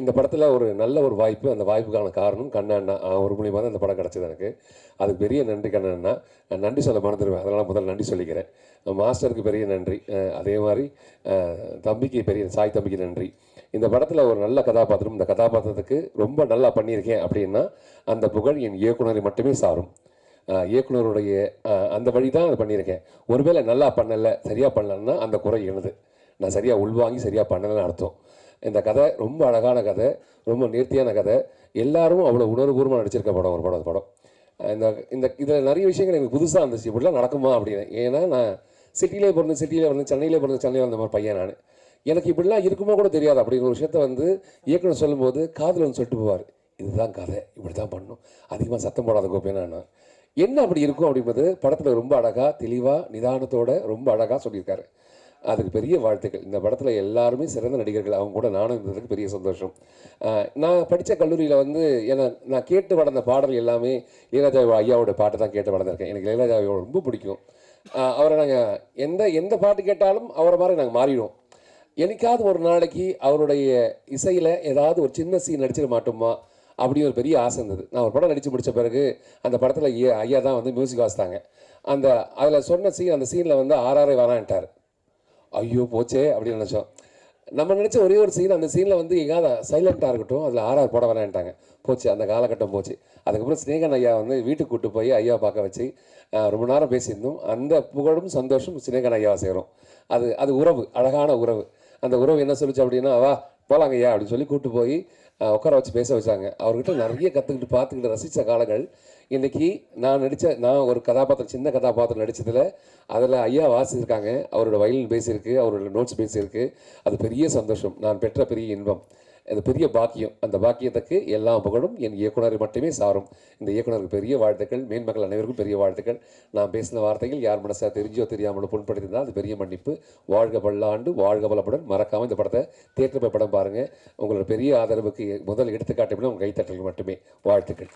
இந்த படத்தில் ஒரு நல்ல ஒரு வாய்ப்பு அந்த வாய்ப்புக்கான காரணம் கண்ணண்ணா. ஒரு மூலியமாக தான் இந்த படம் கிடச்சிது எனக்கு. அதுக்கு பெரிய நன்றி கண்ணண்ணா. நான் நன்றி சொல்ல மறந்துடுவேன். அதனால் முதல்ல நன்றி சொல்லிக்கிறேன். மாஸ்டருக்கு பெரிய நன்றி. அதே மாதிரி தம்பிக்கு பெரிய சாய் தம்பிக்கு நன்றி. இந்த படத்தில் ஒரு நல்ல கதாபாத்திரம் இந்த கதாபாத்திரத்துக்கு ரொம்ப நல்லா பண்ணியிருக்கேன் அப்படின்னா அந்த புகழ் என் இயக்குனரை மட்டுமே சாரும். இயக்குனருடைய அந்த வழி தான் அதை பண்ணியிருக்கேன். ஒருவேளை நல்லா பண்ணலை சரியாக பண்ணலன்னா அந்த குறை எனது நான் சரியாக உள்வாங்கி சரியாக பண்ணலைன்னு அர்த்தம். இந்த கதை ரொம்ப அழகான கதை ரொம்ப நேர்த்தியான கதை. எல்லாரும் அவ்வளோ உணர்வுபூர்வமாக நடிச்சிருக்க படம் ஒரு படம் படம். இந்த இந்த இதில் நிறைய விஷயங்கள் எனக்கு புதுசாக இருந்துச்சு. இப்படிலாம் நடக்குமா அப்படின்னு. ஏன்னா நான் சிட்டியிலே பிறந்து சிட்டியில் வந்து சென்னையிலே பிறந்து சென்னையில் வந்த மாதிரி பையன் நான். எனக்கு இப்படிலாம் இருக்குமோ கூட தெரியாது. அப்படிங்கிற ஒரு விஷயத்த வந்து இயக்குனர் சொல்லும்போது காதில் வந்து சொல்லிட்டு போவார். இதுதான் கதை. இப்படி தான் பண்ணணும். அதிகமாக சத்தம் போடாத கோப்பேனா நான் என்ன அப்படி இருக்கும் அப்படின்றது படத்தில் ரொம்ப அழகாக தெளிவாக நிதானத்தோட ரொம்ப அழகாக சொல்லியிருக்காரு. அதுக்கு பெரிய வாழ்த்துக்கள். இந்த படத்தில் எல்லாருமே சிறந்த நடிகர்கள். அவங்க கூட நானும் இருந்ததுக்கு பெரிய சந்தோஷம். நான் படித்த கல்லூரியில் வந்து ஏன்னா நான் கேட்டு வளர்ந்த பாடல் எல்லாமே இளையராஜா ஐயாவோட பாட்டு தான் கேட்டு வளர்ந்துருக்கேன். எனக்கு இளையராஜாவோட ரொம்ப பிடிக்கும். அவரை நாங்கள் எந்த எந்த பாட்டு கேட்டாலும் அவரை மாதிரி நாங்கள் மாறிடுவோம். எனக்காவது ஒரு நாளைக்கு அவருடைய இசையில் ஏதாவது ஒரு சின்ன சீன் நடிச்சிட மாட்டோமா அப்படின்னு ஒரு பெரிய ஆசை இருந்தது. நான் ஒரு படம் நடித்து முடித்த பிறகு அந்த படத்தில் ஐயா தான் வந்து மியூசிக் வாசித்தாங்க. அந்த அதில் சொன்ன சீன் அந்த சீனில் வந்து ஆர்ஆரை வரான்ட்டார். ஐயோ போச்சே அப்படின்னு நினச்சோம். நம்ம நினச்ச ஒரே ஒரு சீன் அந்த சீனில் வந்து எங்காவது சைலண்ட்டாக இருக்கட்டும் அதில் ஆர்ஆர் போட வேணான்ட்டாங்க போச்சு அந்த காலகட்டம் போச்சு. அதுக்கப்புறம் சினேகன் ஐயா வந்து வீட்டுக்கு கூட்டு போய் ஐயா பார்க்க வச்சு ரொம்ப நேரம் பேசியிருந்தோம். அந்த புகழும் சந்தோஷம் சினேகன் ஐயாவை சேரும். அது அது உறவு அழகான உறவு. அந்த உறவு என்ன சொல்லிச்சு அப்படின்னா வா போலாங்க ஐயா அப்படின்னு சொல்லி கூப்பிட்டு போய் உட்கார வச்சு பேச வச்சாங்க. அவர்கிட்ட நிறைய கற்றுக்கிட்டு பார்த்துக்கிட்டு ரசித்த காலங்கள். இன்றைக்கி நான் நடித்த நான் ஒரு கதாபாத்திரம் சின்ன கதாபாத்திரம் நடித்ததில் அதில் ஐயா வாசிச்சிருக்காங்க. அவரோட வயலின் பேசியிருக்கு அவரோட நோட்ஸ் பேசியிருக்கு. அது பெரிய சந்தோஷம். நான் பெற்ற பெரிய இன்பம். அது பெரிய பாக்கியம். அந்த பாக்கியத்துக்கு எல்லா புகழும் என் இயக்குனரை மட்டுமே சாரும். இந்த இயக்குனருக்கு பெரிய வாழ்த்துக்கள். மேன்மக்கள் அனைவருக்கும் பெரிய வாழ்த்துக்கள். நான் பேசின வார்த்தைகள் யார் மனசாக தெரிஞ்சோ தெரியாமலோ புண்படுத்திருந்தால் அது பெரிய மன்னிப்பு. வாழ்க பல்லாண்டு வாழ்க பலப்படன் மறக்காமல் இந்த படத்தை தேட்டர் போய் படம் பாருங்கள் உங்களோட பெரிய ஆதரவுக்கு முதல் எடுத்துக்காட்டு உங்கள் கைத்தட்டல் மட்டுமே. வாழ்த்துக்கள்.